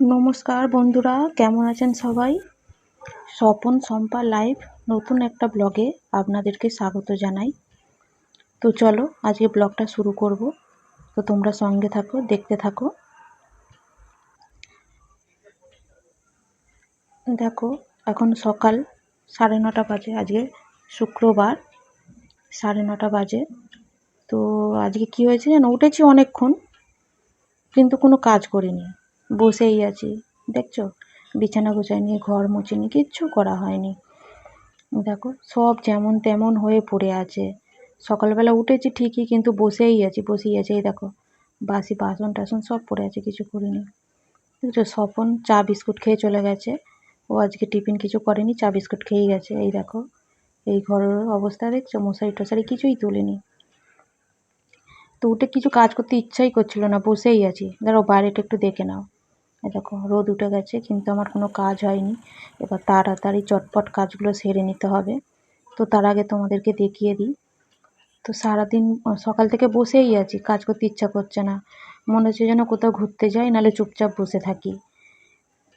নমস্কার বন্ধুরা, কেমন আছেন সবাই? স্বপন শম্পা লাইভ, নতুন একটা ব্লগে আপনাদেরকে স্বাগত জানাই। তো চলো, আজকে ব্লগটা শুরু করব। তো তোমরা সঙ্গে থাকো, দেখতে থাকো। দেখো, এখন সকাল সাড়ে নটা বাজে, আজকে শুক্রবার সাড়ে নটা বাজে। তো আজকে কি হয়েছে জানো? উঠেছি অনেকক্ষণ, কিন্তু কোনো কাজ করিনি। বসেই আছি। দেখছ? বিছানা গোছাইনি ঘর মুছিনি কিচ্ছু করা হয়নি। দেখো, সব যেমন তেমন হয়ে পড়ে আছে। সকালবেলা উঠেছি ঠিকই, কিন্তু বসেই আছি বসেই আছি। এই দেখো, বাসি, বাসন টাসন সব পড়ে আছে, কিছু করিনি। দেখছ, স্বপন চা, বিস্কুট খেয়ে চলে গেছে। ও আজকে টিফিন কিছু করেনি, চা, বিস্কুট খেয়েই গেছে। এই দেখো, এই ঘরের অবস্থা দেখছ? মশারি টশারি কিছুই তুলিনি। তো উঠে কিছু কাজ করতে ইচ্ছাই করছিল না, বসেই আছি। দাঁড়াও, বাইরেটা একটু দেখে নাও। দেখো, রোদ উঠে গেছে, কিন্তু আমার কোনো কাজ হয়নি। এবার তাড়াতাড়ি চটপট কাজগুলো সেরে নিতে হবে। তো তার আগে তোমাদেরকে দেখিয়ে দিই। তো সারাদিন সকাল থেকে বসেই আছি, কাজ করতে ইচ্ছা করছে না। মনে হচ্ছে যেন কোথাও ঘুরতে যাই, নাহলে চুপচাপ বসে থাকি।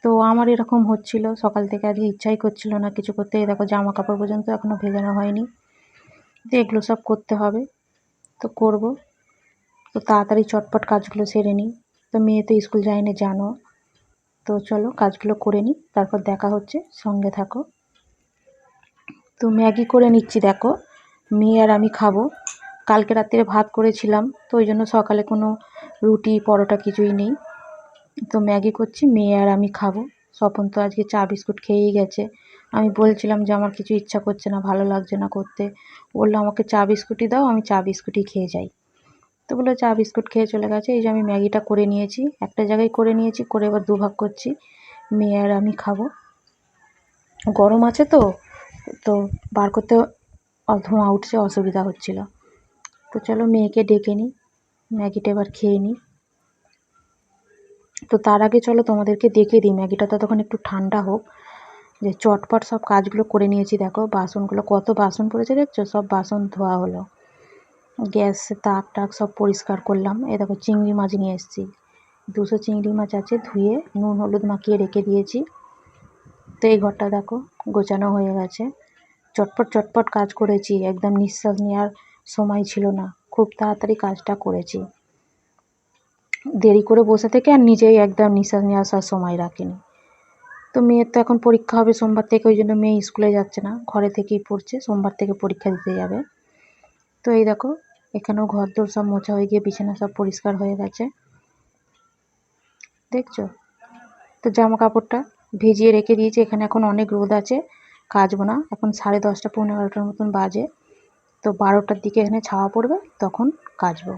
তো আমার এরকম হচ্ছিল, সকাল থেকে আজকে ইচ্ছাই করছিল না কিছু করতে। দেখো জামা কাপড় পর্যন্ত এখনও ভেজানো হয়নি। তো এগুলো সব করতে হবে, তো করব। তো তাড়াতাড়ি চটপট কাজগুলো সেরে নিই। তো মেয়ে তো স্কুল যায়নি, জানো। তো চলো কাজগুলো করে নিই, তারপর দেখা হচ্ছে, সঙ্গে থাকো। তো ম্যাগি করে নিচ্ছি, দেখো। মেয়ে আর আমি খাব। কালকে রাত্রে ভাত করেছিলাম, তো ওই জন্য সকালে কোনো রুটি, পরোটা কিছুই নেই। তো ম্যাগি করছি, মেয়ে আর আমি খাব। স্বপন তো আজকে চা বিস্কুট খেয়েই গেছে। আমি বলছিলাম যে আমার কিছু ইচ্ছা করছে না, ভালো লাগছে না করতে। বলল, আমাকে চা বিস্কুটই দাও, আমি চা বিস্কুটই খেয়ে যাই। তো বলে চা বিস্কুট খেয়ে চলে গেছে। এই যে আমি ম্যাগিটা করে নিয়েছি। একটা জায়গায় করে নিয়েছি, করে এবার দুভাগ করছি। মেয়ে আর আমি খাব। গরম আছে তো তো বার করতে ধোঁয়া উঠছে অসুবিধা হচ্ছিল। তো চলো মেয়েকে ডেকে নিই। ম্যাগিটা এবার খেয়ে নিই। তো তার আগে চলো তোমাদেরকে দেখে দিই। ম্যাগিটা ততক্ষণ একটু ঠান্ডা হোক। যে চটপট সব কাজগুলো করে নিয়েছি, দেখো। বাসনগুলো কত বাসন পড়েছে দেখছ? সব বাসন ধোয়া হলো। গ্যাস তাক টাক সব পরিষ্কার করলাম। এ দেখো চিংড়ি মাছ নিয়ে এসেছি। দুশো চিংড়ি মাছ আছে, ধুয়ে নুন, হলুদ মাখিয়ে রেখে দিয়েছি। তো এই ঘরটা দেখো গোছানো হয়ে গেছে। চটপট চটপট কাজ করেছি, একদম নিঃশ্বাস নেওয়ার সময় ছিল না। খুব তাড়াতাড়ি কাজটা করেছি। দেরি করে বসে থেকে আর নিজেই একদম নিঃশ্বাস নিয়ে আসার সময় রাখিনি। তো মেয়ের তো এখন পরীক্ষা হবে সোমবার থেকে, ওই জন্য মেয়ে স্কুলে যাচ্ছে না। ঘরে থেকেই পড়ছে, সোমবার থেকে পরীক্ষা দিতে যাবে। তো এই দেখো এখানেও ঘর দোর সব মোছা হয়ে গিয়ে বিছানা সব পরিষ্কার হয়ে গেছে। দেখছ? তো জামা কাপড়টা ভিজিয়ে রেখে দিয়েছি। এখানে এখন অনেক রোদ আছে, কাচবো না। এখন সাড়ে দশটা পনেরো এগারোটার মতন বাজে। তো বারোটার দিকে এখানে ছাওয়া পড়বে, তখন কাচবো।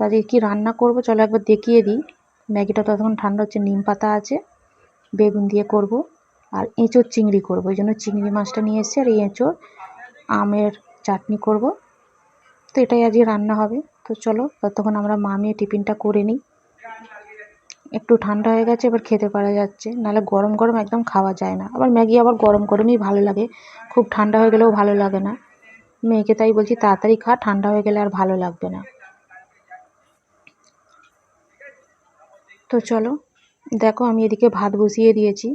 তো কি রান্না করব? চলো একবার দেখিয়ে দিই। ম্যাগিটা ততক্ষণ ঠান্ডা হচ্ছে, নিম পাতা আছে, বেগুন দিয়ে করব। আর এঁচোর চিংড়ি করব। ওই জন্য চিংড়ি মাছটা নিয়ে এসেছি, আর এই এঁচোর আমের চাটনি করব। তো এটাই আজকে রান্না হবে। তো চলো, ততক্ষণ আমরা মা মেয়ে টিফিনটা করে নিই। একটু ঠান্ডা হয়ে গেছে, এবার খেতে পারা যাচ্ছে। নাহলে গরম গরম একদম খাওয়া যায় না। আবার ম্যাগি আবার গরম গরমই ভালো লাগে। খুব ঠান্ডা হয়ে গেলেও ভালো লাগে না। মেয়েকে তাই বলছি, তাড়াতাড়ি খা, ঠান্ডা হয়ে গেলে আর ভালো লাগবে না। তো চলো, দেখো আমি এদিকে ভাত বসিয়ে দিয়েছি।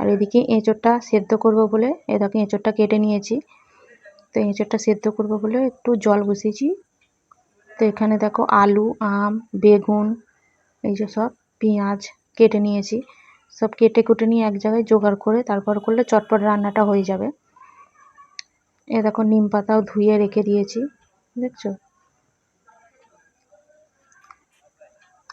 আর এদিকে এঁচোড়টা সেদ্ধ করব বলে, এ দেখো এঁচোড়টা কেটে নিয়েছি। তো এঁচোড়টা সেদ্ধ করব বলে একটু জল বসিয়েছি। তো এখানে দেখো আলু, আম, বেগুন, এই যে সব পেঁয়াজ কেটে নিয়েছি। সব কেটে কুটে নিয়ে এক জায়গায় জোগাড় করে তারপর করলে চটপট রান্নাটা হয়ে যাবে। এ দেখো নিম পাতাও ধুয়ে রেখে দিয়েছি, দেখছ?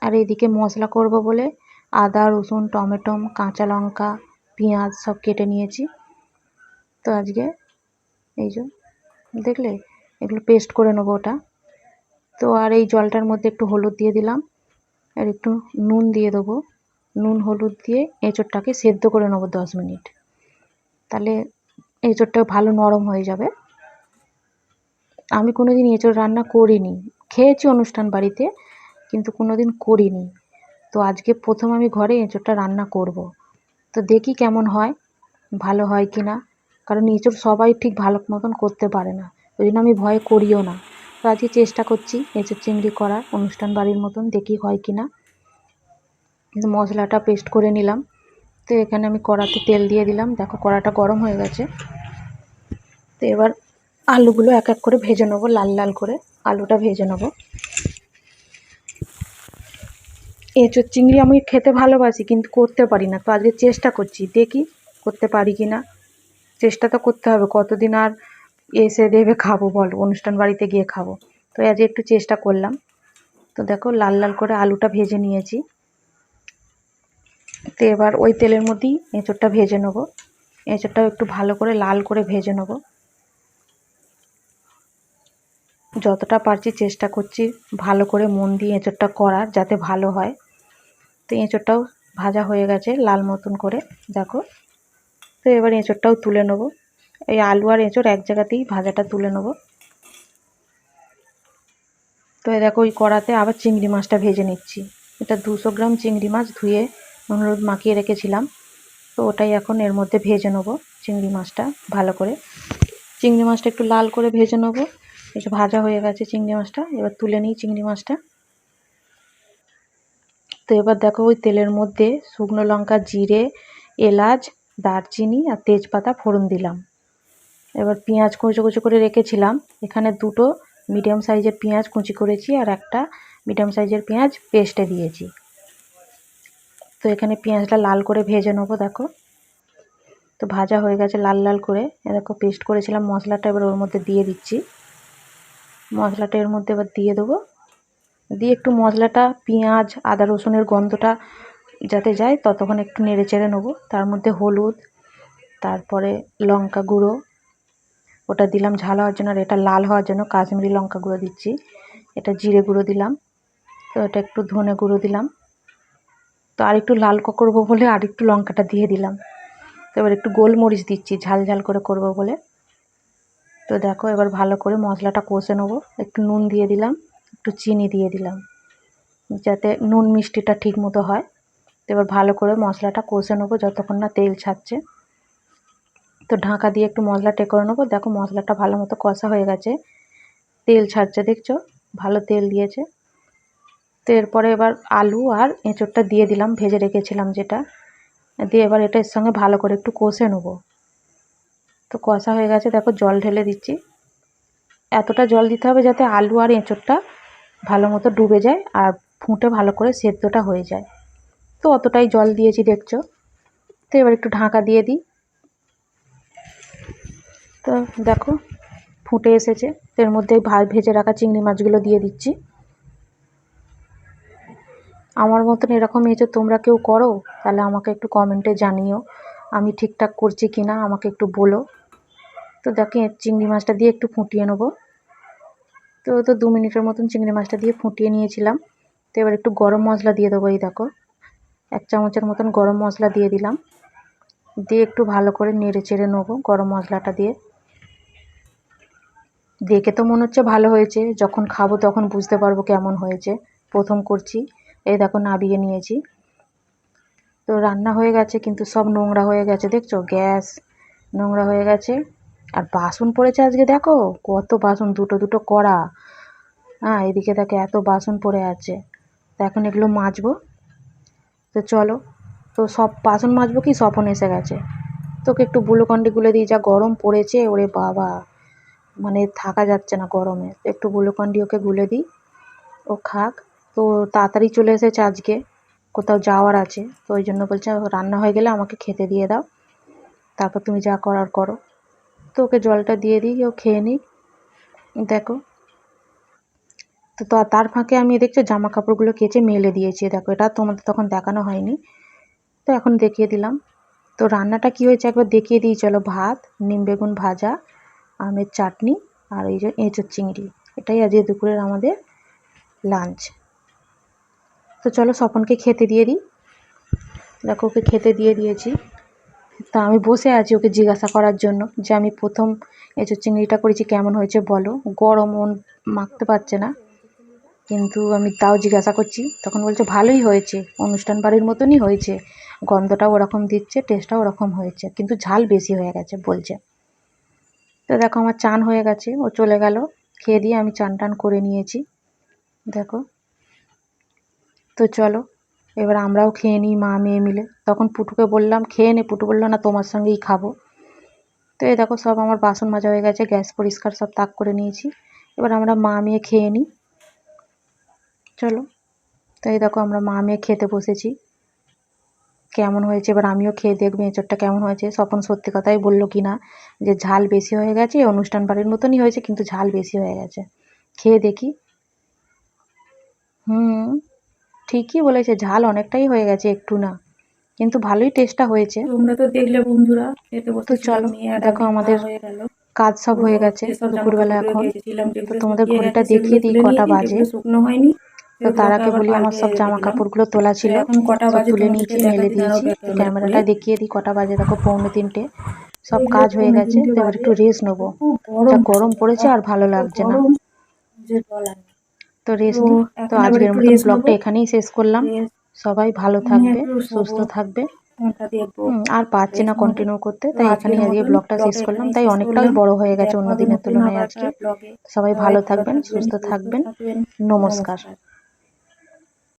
আর এদিকে মশলা করব বলে আদা, রসুন টমেটো কাঁচা লঙ্কা, পেঁয়াজ সব কেটে নিয়েছি। তো আজকে এই যে দেখলে? এগুলো পেস্ট করে নেব ওটা। তো আর এই জলটার মধ্যে একটু হলুদ দিয়ে দিলাম। আর একটু নুন দিয়ে দেবো। নুন, হলুদ দিয়ে এঁচোড়টাকে সেদ্ধ করে নেব দশ মিনিট। তাহলে এঁচোড়টা ভালো নরম হয়ে যাবে। আমি কোনো দিন এঁচোড় রান্না করিনি। খেয়েছি অনুষ্ঠান বাড়িতে, কিন্তু কোনো দিন করিনি। তো আজকে প্রথম আমি ঘরে এঁচোড়টা রান্না করব। তো দেখি কেমন হয়, ভালো হয় কি না কারণ এঁচোড় সবাই ঠিক ভালো মতন করতে পারে না। ওই জন্য আমি ভয় করিও না। তো আজকে চেষ্টা করছি এঁচোড় চিংড়ি করার, অনুষ্ঠান বাড়ির মতন দেখি হয় কি না। কিন্তু মশলাটা পেস্ট করে নিলাম। তো এখানে আমি কড়াতে তেল দিয়ে দিলাম। দেখো কড়াটা গরম হয়ে গেছে। তো এবার আলুগুলো এক এক করে ভেজে নেব, লাল লাল করে। আলুটা ভেজে নেব। এঁচোর চিংড়ি আমি খেতে ভালোবাসি, কিন্তু করতে পারি না। তো আজকে চেষ্টা করছি, দেখি করতে পারি কি না। চেষ্টা তো করতে হবে, কতদিন আর এসে দেবে খাব বলো, অনুষ্ঠান বাড়িতে গিয়ে খাব। তো আজকে একটু চেষ্টা করলাম। তো দেখো লাল লাল করে আলুটা ভেজে নিয়েছি। তো এবার ওই তেলের মধ্যেই এঁচোড়টা ভেজে নেব। এঁচোড়টাও একটু ভালো করে লাল করে ভেজে নেব। যতটা পারছি চেষ্টা করছি ভালো করে মন দিয়ে এঁচোড়টা করার যাতে ভালো হয়। তো এঁচোড়টাও ভাজা হয়ে গেছে লাল মতন করে, দেখো। তো এবার এঁচোড়টাও তুলে নেব। এই আলু আর এঁচোড় এক জায়গাতেই ভাজাটা তুলে নেব। তো এই দেখো, ওই কড়াতে আবার চিংড়ি মাছটা ভেজে নিচ্ছি। এটা দুশো গ্রাম চিংড়ি মাছ ধুয়ে হলুদ মাখিয়ে রেখেছিলাম। তো ওটাই এখন এর মধ্যে ভেজে নেব চিংড়ি মাছটা ভালো করে। চিংড়ি মাছটা একটু লাল করে ভেজে নেব। এসে ভাজা হয়ে গেছে চিংড়ি মাছটা, এবার তুলে নিই চিংড়ি মাছটা। তো এবার দেখো, ওই তেলের মধ্যে শুকনো লঙ্কা, জিরে, এলাচ দারচিনি আর তেজপাতা ফোড়ন দিলাম। এবার পেঁয়াজ কুচো কুচো করে রেখেছিলাম। এখানে দুটো মিডিয়াম সাইজের পেঁয়াজ কুচি করেছি আর একটা মিডিয়াম সাইজের পেঁয়াজ পেস্টে দিয়েছি। তো এখানে পেঁয়াজটা লাল করে ভেজে নেব, দেখো। তো ভাজা হয়ে গেছে লাল লাল করে। দেখো, পেস্ট করেছিলাম, মশলাটা এবার ওর মধ্যে দিয়ে দিচ্ছি। মশলাটা এর মধ্যে এবার দিয়ে দেবো। দিয়ে একটু মশলাটা, পেঁয়াজ, আদা রসুনের গন্ধটা যাতে যায়, ততক্ষণ একটু নেড়ে চেড়ে নেব। তার মধ্যে হলুদ, তারপরে লঙ্কা গুঁড়ো, ওটা দিলাম ঝাল হওয়ার জন্য, আর এটা লাল হওয়ার জন্য কাশ্মীরি লঙ্কা গুঁড়ো দিচ্ছি। এটা জিরে গুঁড়ো দিলাম, তো এটা একটু ধনে গুঁড়ো দিলাম। তো আর একটু লাল করব বলে আর একটু লঙ্কাটা দিয়ে দিলাম। তো এবার একটু গোলমরিচ দিচ্ছি, ঝাল ঝাল করে করব বলে। তো দেখো, এবার ভালো করে মশলাটা কষে নেব। একটু নুন দিয়ে দিলাম, একটু চিনি দিয়ে দিলাম, যাতে নুন মিষ্টিটা ঠিক মতো হয়। এবার ভালো করে মশলাটা কষে নেব যতক্ষণ না তেল ছাড়ছে। তো ঢাকা দিয়ে একটু মশলাটা করে নেব। দেখো মশলাটা ভালো মতো কষা হয়ে গেছে। তেল ছাড়ছে, দেখছ? ভালো তেল দিয়েছে। তো এরপরে এবার আলু আর এঁচোড়টা দিয়ে দিলাম, ভেজে রেখেছিলাম যেটা। দিয়ে এবার এটা এর সঙ্গে ভালো করে একটু কষে নেব। তো কষা হয়ে গেছে, দেখো জল ঢেলে দিচ্ছি। এতটা জল দিতে হবে যাতে আলু আর এঁচোড়টা ভালো মতো ডুবে যায় আর ফুটে ভালো করে সেদ্ধটা হয়ে যায়। তো অতটাই জল দিয়েছি, দেখছ? তো এবার একটু ঢাকা দিয়ে দিই। তো দেখো, ফুটে এসেছে। তো এর মধ্যে ভেজে রাখা চিংড়ি মাছগুলো দিয়ে দিচ্ছি। আমার মতন এরকম এঁচো তোমরা কেউ করো, তাহলে আমাকে একটু কমেন্টে জানিও, আমি ঠিকঠাক করছি কি না, আমাকে একটু বলো। তো দেখে, চিংড়ি মাছটা দিয়ে একটু ফুটিয়ে নেব। তো তো দু মিনিটের মতন চিংড়ি মাছটা দিয়ে ফুটিয়ে নিয়েছিলাম। তো এবার একটু গরম মশলা দিয়ে দেবো, এই দেখো। এক চামচের মতন গরম মশলা দিয়ে দিলাম। দিয়ে একটু ভালো করে নেড়ে চেড়ে নেব গরম মশলাটা দিয়ে। দেখে তো মনে হচ্ছে ভালো হয়েছে। যখন খাব তখন বুঝতে পারব কেমন হয়েছে। প্রথম করছি। এই দেখো নাবিয়ে নিয়েছি। তো রান্না হয়ে গেছে কিন্তু সব নোংরা হয়ে গেছে, দেখছ? গ্যাস নোংরা হয়ে গেছে। আর বাসন পড়েছে আজকে, দেখো? কত বাসন, দুটো দুটো কড়া। হ্যাঁ এদিকে দেখো এত বাসন পড়ে আছে। তো এখন এগুলো মাজবো। তো চলো। তো সব বাসন মাজবো কি? স্বপন এসে গেছে। তোকে একটু গ্লুকন্ডি গুলে দিই, যা গরম পড়েছে, ওরে বাবা। মানে থাকা যাচ্ছে না গরমে। একটু গ্লুকন্ডি ওকে গুলে দিই, ও খাক। তো তাড়াতাড়ি চলে এসেছে আজকে, কোথাও যাওয়ার আছে। তো ওই জন্য বলছে, রান্না হয়ে গেলে আমাকে খেতে দিয়ে দাও। তারপর তুমি যা করার করো। তো ওকে জলটা দিয়ে দিই, ও খেয়ে নিই দেখো তো তার ফাঁকে আমি দেখছ জামা কাপড়গুলো কেচে মেলে দিয়েছি। দেখো, এটা তোমাদের তখন দেখানো হয়নি। তো এখন দেখিয়ে দিলাম। তো রান্নাটা কী হয়েছে একবার দেখিয়ে দিই। চলো ভাত, নিম বেগুন ভাজা, আমের চাটনি আর এই যে এঁচোর চিংড়ি। এটাই আজকে দুপুরের আমাদের লাঞ্চ তো চলো স্বপনকে খেতে দিয়ে দিই। দেখো ওকে খেতে দিয়ে দিয়েছি। তা আমি বসে আছি ওকে জিজ্ঞাসা করার জন্য যে আমি প্রথম এঁচোর চিংড়িটা করেছি কেমন হয়েছে বলো। গরম মন মাখতে পারছে না। কিন্তু আমি তাও জিজ্ঞাসা করছি, তখন বলছে, ভালোই হয়েছে, অনুষ্ঠান বাড়ির মতনই হয়েছে। গন্ধটাও ওরকম দিচ্ছে, টেস্টটাও ওরকম হয়েছে, কিন্তু ঝাল বেশি হয়ে গেছে, বলছে। তো দেখো, আমার চান হয়ে গেছে, ও চলে গেল। খেয়ে দিয়ে আমি চান টান করে নিয়েছি, দেখো। তো চলো, এবার আমরাও খেয়ে নিই, মা মেয়ে মিলে। তখন পুটুকে বললাম, খেয়ে নে। পুটু বলল, না, তোমার সঙ্গেই খাব। তো এই দেখো, সব আমার বাসন মাজা হয়ে গেছে, গ্যাস পরিষ্কার সব তাক করে নিয়েছি। এবার আমরা মা মেয়ে খেয়ে নিই। চলো। তো এই দেখো আমরা মা মেয়ে খেতে বসেছি। কেমন হয়েছে? এবার আমিও খেয়ে দেখব এঁচোড়টা কেমন হয়েছে। স্বপন সত্যি কথাই বলল কি না যে ঝাল বেশি হয়ে গেছে অনুষ্ঠান বাড়ির মতনই হয়েছে কিন্তু ঝাল বেশি হয়ে গেছে। খেয়ে দেখি। হুম ঠিকই বলেছে ঝাল অনেকটাই হয়ে গেছে একটু না কিন্তু ভালোই টেস্টটা হয়েছে। তোমরা তো দেখলে বন্ধুরা খেতে বসতে চলো, দেখো আমাদের কাজ সব হয়ে গেছে দুপুরবেলা এখন। তো তোমাদের ঘড়িটা দেখিয়ে দিই কটা বাজে। শুকনো হয়নি। তো তার আগে বলি আমার সব জামা কাপড়গুলো তোলা ছিল সব তুলে নিয়েছি মেলে দিয়েছি। ক্যামেরাটা দেখিয়ে দিই কটা বাজে দেখো পৌনে তিনটে। সব কাজ হয়ে গেছে তো এবার একটু রেস্ট নেব। যা গরম পড়েছে আর ভালো লাগছে না। তো রেস্ট তো এখন আজকের মতো ব্লগটা এখানেই শেষ করলাম। সবাই ভালো থাকবে সুস্থ থাকবে। আর পারছি না কন্টিনিউ করতে তাই এখানেই আজকে ব্লগটা শেষ করলাম। তাই অনেকটাই বড় হয়ে গেছে অন্য দিনের তুলনায় আজকে। সবাই ভালো থাকবেন সুস্থ থাকবেন। নমস্কার।